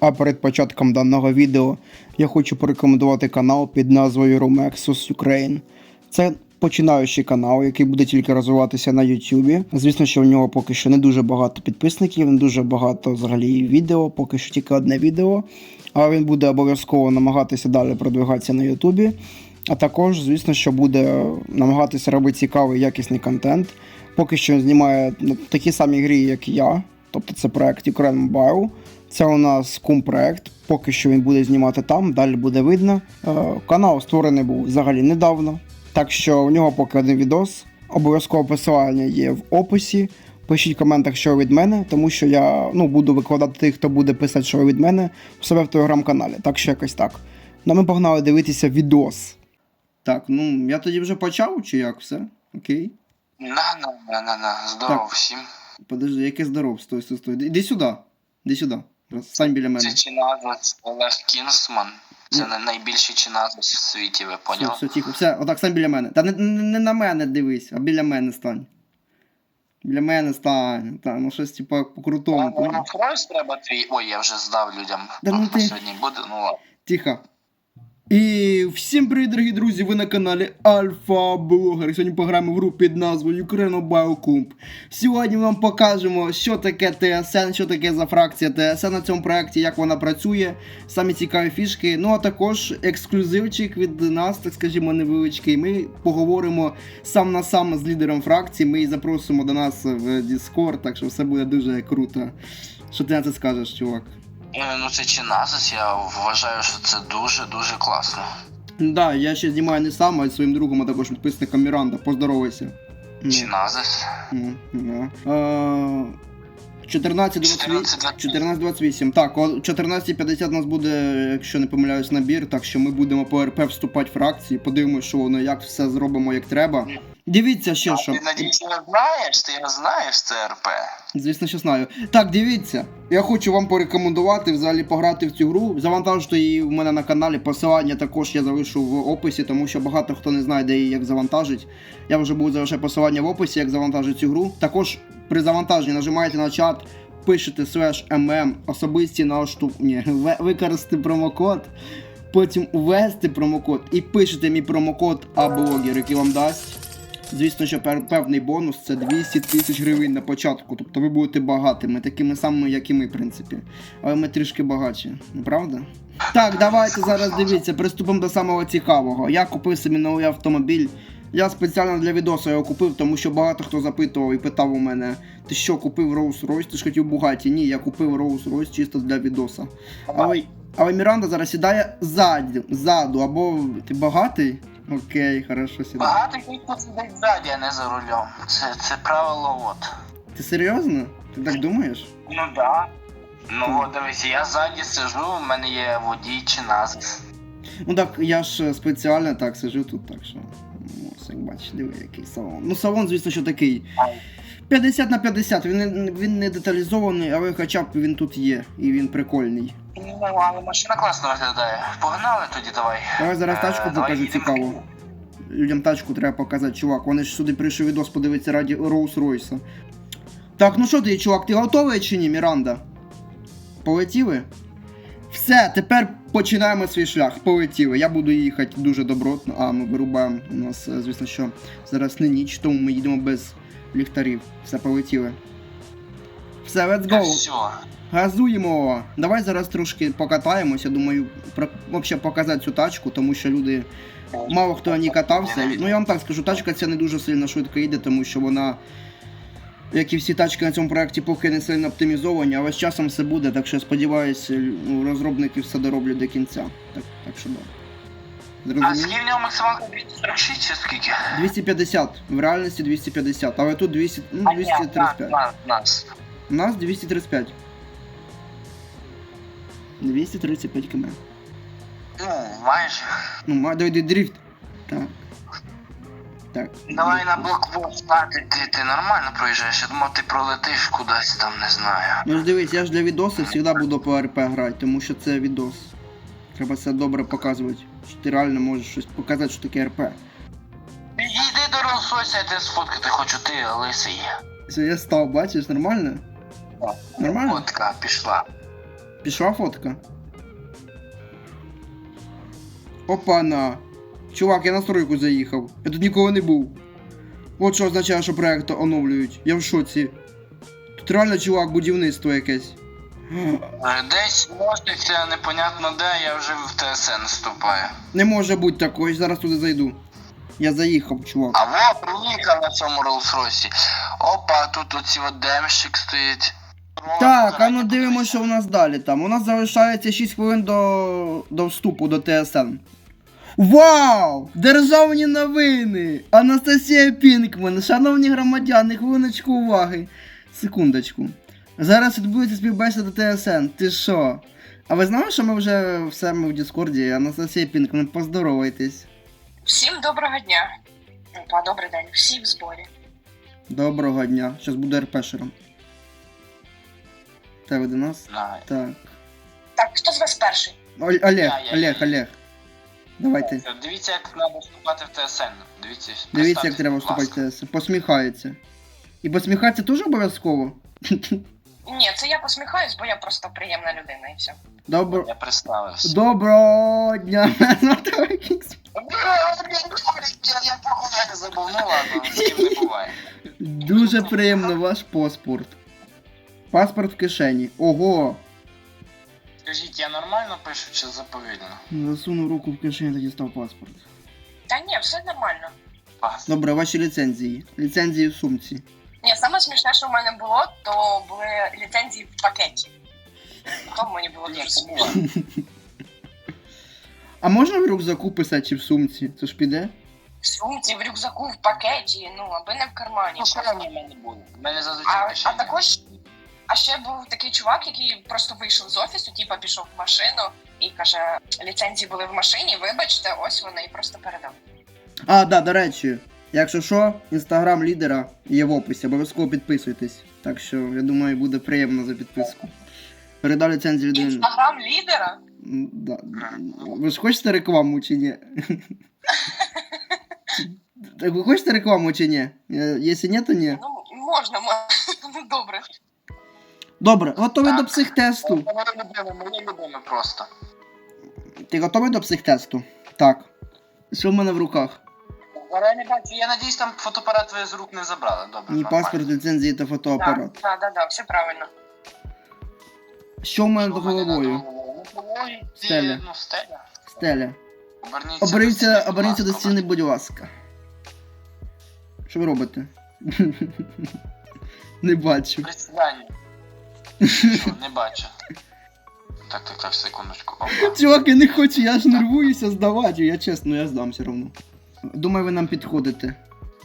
А перед початком даного відео я хочу порекомендувати канал під назвою Romexus Ukraine. Це починаючий канал, який буде тільки розвиватися на YouTube. Звісно, що в нього поки що не дуже багато підписників, не дуже багато взагалі відео, поки що тільки одне відео. Але він буде обов'язково намагатися далі продвигатися на YouTube. А також, звісно, що буде намагатися робити цікавий якісний контент. Поки що він знімає такі самі грі, як я. Тобто це проект Ukraine Mobile. Це у нас кум проект. Поки що він буде знімати там, далі буде видно. Е, канал створений був взагалі недавно. Так що у нього поки один відос. Обов'язково посилання є в описі. Пишіть в коментах, що від мене, тому що я ну, буду викладати тих, хто буде писати, що від мене, в себе в телеграм-каналі. Так що якось так. Ну, ми погнали дивитися відос. Так, ну я тоді вже почав, чи як все? Окей. На, на, на, на, на. Здорово Так. всім. Подожди, яке здоров, стой, стой, стой. Іди сюди. Іди сюди. Раз, Стань біля мене. Це чиназис Олег Кінсман. Це Ну. не найбільший чиназис в світі, ви Все, поняли? все, тихо, все, отак стань біля мене. Та не, не, не на мене дивись, а біля мене стань. Біля мене стань. Та, ну щось типа по-крутому. Ну, понял? Треба твій. Ой, я вже здав людям. Да ну ти- Сьогодні буде, ну ладно. Тихо. І всім привіт, дорогі друзі! Ви на каналі Альфа Блогер. Сьогодні пограємо в гру під назвою Ukraine Biocump. Сьогодні ми вам покажемо, що таке ТСН, що таке за фракція ТСН на цьому проєкті, як вона працює, самі цікаві фішки. Ну а також ексклюзивчик від нас, так скажімо, невеличкий. Ми поговоримо сам на сам з лідером фракції. Ми її запросимо до нас в Discord, так що все буде дуже круто. Що ти на це скажеш, чувак? Ну це чиназис, я вважаю, що це дуже-дуже класно. Да, я ще знімаю не сам, а й своїм другом, а також підписником Міранда. Поздоровайся. Ну, Чиназис. ну, да. Е, 14.28. 14.28. 14.28. Так, о 14.50 у нас буде, якщо не помиляюсь, набір, так що ми будемо по РП вступати в фракції, подивимося, що воно, як все зробимо, як треба. Дивіться ще що. Ти надіюсь, не знаєш? Ти його знаєш, це РП. Звісно, що знаю. Так, дивіться. Я хочу вам порекомендувати взагалі пограти в цю гру. Завантажте її в мене на каналі. Посилання також я залишу в описі, тому що багато хто не знає, де її як завантажить. Я вже буду залишати посилання в описі, як завантажити цю гру. Також при завантаженні нажимаєте на чат, пишете slash mm, особисті налашту... Ні, використати промокод. Потім ввести промокод і пишете мій промокод А-блогер, який вам дасть. Звісно, що певний бонус це 200 тисяч гривень на початку. Тобто ви будете багатими, такими самими, як і ми, в принципі. Але ми трішки багатші, правда? Так, давайте зараз дивіться, приступимо до самого цікавого. Я купив собі новий автомобіль. Я спеціально для відоса його купив, тому що багато хто запитував і питав у мене: ти що, купив Rolls-Royce? Ти ж хотів Бугаті? Ні, я купив Rolls-Royce чисто для відоса. Але, але Міранда зараз сідає ззаду, ззаду, або ти багатий? Окей, хорошо сідає. Багато хто сидить ззаді, а не за рулем. Це, це правило от. Ти серйозно? Ти так думаєш? Ну да. Ну от дивись, я ззаді сижу, в мене є водій чи назис. Ну так, я ж е, спеціально так сижу тут, так що. ну, Ось як бачиш, диви, який салон. Ну, салон, звісно, що такий. 50 на 50, він він не деталізований, але хоча б він тут є, і він прикольний. Ну, але машина класно виглядає. Погнали тоді давай. Давай зараз Е, тачку покажу цікаво. Людям тачку треба показати, чувак. Вони ж сюди прийшли відос подивитися раді Роуз-Ройса. Так, ну що ти, чувак, ти готовий чи ні, Міранда? Полетіли? Все, тепер починаємо свій шлях. Полетіли. Я буду їхати дуже добротно. А, ми вирубаємо. У нас, е, звісно, що зараз не ніч, тому ми їдемо без ліхтарів. Все, полетіли. Все, let's go. Все. Газуємо! Давай зараз трошки покатаємося. Думаю, про взагалі показати цю тачку, тому що люди мало хто ній катався. Ну я вам так скажу, тачка ця не дуже сильно швидко їде, тому що вона, як і всі тачки на цьому проєкті, поки не сильно оптимізовані, але з часом все буде, так що я сподіваюся, ну, розробники все дороблять до кінця. Так, так що да. А скільки нього максималка 246 чи скільки? 250, в реальності 250, але тут 200, ну, А, 235. У нас 235. 235 км. Ну, майже. Ну, ма- дойди дрифт. Так. Так. Давай на блокпост. А, ти, ти, нормально проїжджаєш? Я думав, ти пролетиш кудись там, не знаю. Ну ж дивись, я ж для відосу завжди буду по РП грати, тому що це відос. Треба це добре показувати. Що ти реально можеш щось показати, що таке РП. Йди до Росося, я тебе сфоткати хочу, ти лисий. Все, я став, бачиш, нормально? Нормально? Фотка пішла. Пішла фотка. Опана. Чувак, я на стройку заїхав. Я тут ніколи не був. От що означає, що проект оновлюють. Я в шоці. Тут реально, чувак, будівництво якесь. Е, Десь можеться непонятно де, я вже в ТСН вступаю. Не може бути такого, я зараз туди зайду. Я заїхав, чувак. А во, приїхав на цьому Роллс-Ройсі. Опа, тут оці демщик стоїть. Так, а ну дивимося, що у нас далі там. У нас залишається 6 хвилин до, до вступу до ТСН. Вау! Державні новини! Анастасія Пінкман, шановні громадяни, хвилиночку уваги. Секундочку. Зараз відбудеться співбесіда ТСН. Ти що? А ви знали, що ми вже все ми в Діскорді? Анастасія Пінкман, поздоровайтесь. Всім доброго дня. Опа, добрий день. Всі в зборі. Доброго дня. Щас буду РПшером. Так, ви до нас? Знаю. Так. Так, хто з вас перший? Оль- Олег, Я, я, Олег, я. Олег. Давайте. Дивіться, як треба вступати в ТСН. Дивіться, Дивіться, як представте, треба будь ласка. вступати в ТС. Посміхається. І посміхатися теж обов'язково. Ні, це я посміхаюсь, бо я просто приємна людина і все. Добро... Я представився. Доброго дня. Мене звати Вайкікс. Я, не забув, ну ладно, з ким не буває. Дуже приємно ваш паспорт. Паспорт в кишені. Ого. Скажіть, я нормально пишу чи заповільно? Засунув руку в кишені та дістав паспорт. Та ні, все нормально. Пас. Добре, ваші ліцензії. Ліцензії в сумці. Ні, саме смішне, що в мене було, то були ліцензії в пакеті. То мені було дуже смішно. А можна в рюкзаку писати чи в сумці? Це ж піде? В сумці, в рюкзаку, в пакеті, ну, аби не в кармані. Ну, що просто. в мене буде? В мене зазвичай А, кишені. а також, а ще був такий чувак, який просто вийшов з офісу, типа пішов в машину і каже, ліцензії були в машині, вибачте, ось вони і просто передав. А, да, до речі. Якщо що, інстаграм лідера є в описі, обов'язково підписуйтесь. Так що, я думаю, буде приємно за підписку. Передав ліцензію людини. Інстаграм лідера? Да. Ви ж хочете рекламу чи ні? Так ви хочете рекламу чи ні? Е, Якщо ні, то ні. Ну, можна, можна. Добре. Добре, готовий до психтесту. Моє любиме, моє любиме просто. Ти готовий до психтесту? Так. Що в мене в руках? Я не бачу, я надіюсь, там фотоапарат ви з рук не забрали. Добре. Мій паспорт, ліцензії та фотоапарат. Так, так, так, так, все правильно. Що в мене над головою? ці- Стеля. Ну, стеля. Стеля. Оберніться, Оберніться, до стіни, оберніться до будь ласка. стіни, будь ласка. Що ви робите? Не бачу. Присідання. Що, не бачу. Так, так, так, секундочку. Опа. Чувак, я не хочу, я ж нервуюся здавати. Я чесно, я здам все одно. Думаю, ви нам підходите.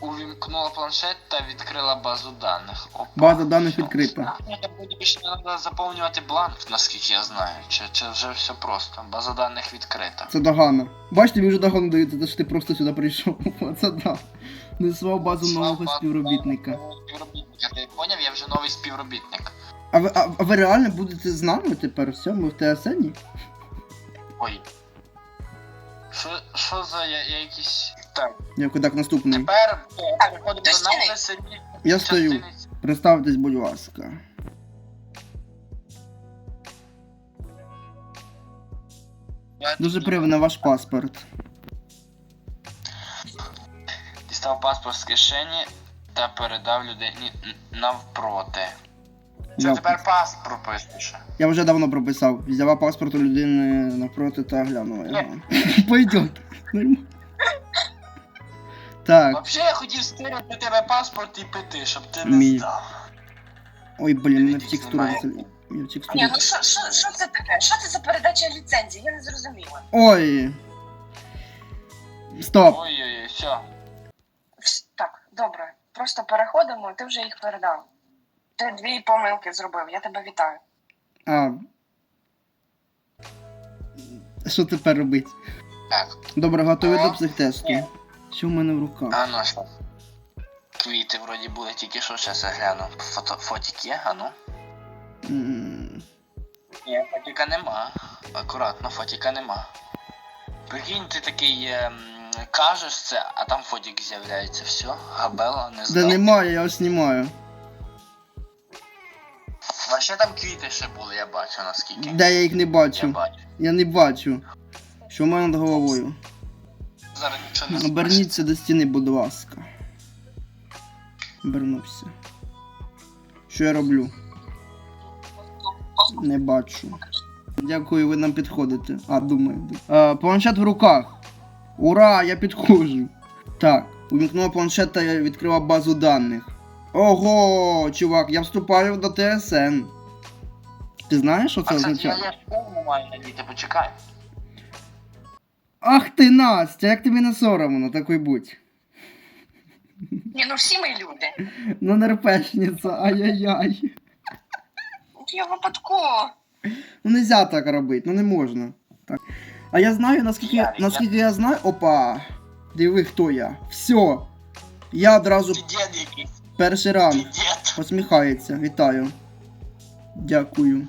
Увімкнула планшет та відкрила базу даних. Опа. База даних відкрита. Мені буде більше треба заповнювати бланк, наскільки я знаю. Чи, чи вже все просто. База даних відкрита. Це Дагана. Бачите, тобі вже Дагану дають, те, що ти просто сюди прийшов. Це да. Неслав базу нового співробітника. Співробітника. Ти поняв, я вже новий співробітник. А ви, а, а ви реально будете з нами тепер? Все, ми в ТСНі? Ой. Що, що за я, я якісь. Так, Як так наступний. тепер переходимо до стіни. найвеселішої Я стою. частини Представтесь, будь ласка. Дуже приємно ваш паспорт. Дістав паспорт з кишені та передав людині навпроти. Це Я, тепер паспорт прописуєш. я вже давно прописав. Взяла паспорт у людини навпроти та глянула його. Пойдет. Так. Взагалі я хотів стирити тебе паспорт і пити, щоб ти не Мій. здав. Ой, блін, мене в текстуру. зал- Я в текстуру. Ні, ну що, що, що це таке? Що це за передача ліцензії? Я не зрозуміла. Ой. Стоп. Ой-ой-ой, все. Вс- Так, добре. Просто переходимо, ти вже їх передав. Ти дві помилки зробив, я тебе вітаю. А. Що тепер робити? Так, Добре, готові О, до психтесту. Що в мене в руках? а ну що? Квіти вроді були тільки що, зараз я гляну. Фото, фотик є, а ну. М, Ні, фотіка нема. Акуратно, фотіка нема. Прикинь, ти такий ем, кажеш це, а там фотік з'являється. Все, габела, не Да немає, я ось знімаю. Ваш ще там квіти ще були, я бачу наскільки. Де я їх не Я бачу? бачу. Я не бачу. Що в мене над головою? Зараз нічого не Оберніться до стіни, будь ласка. Обернувся. Що я роблю? Не бачу. Дякую, ви нам підходите. А, думаю. А, планшет в руках. Ура, я підходжу. Так, увімкнула планшета, я відкрила базу даних. Ого, чувак, я вступаю до ТСН. Ти знаєш, що це А кстати, означає? я, школу маю надіти, почекай. Ах ти Настя, як тобі не соромно, такий будь. Ні, ну всі ми люди. Ну, нерпешниця, ай-яй-яй. Я випадково. Ну нельзя так робити, ну не можна. Так. А я знаю, наскільки, Я- я- наскільки я знаю. Опа! Диви, хто я. Все. Я одразу Ти дід якийсь, перший ранг. Посміхається. Вітаю. Дякую.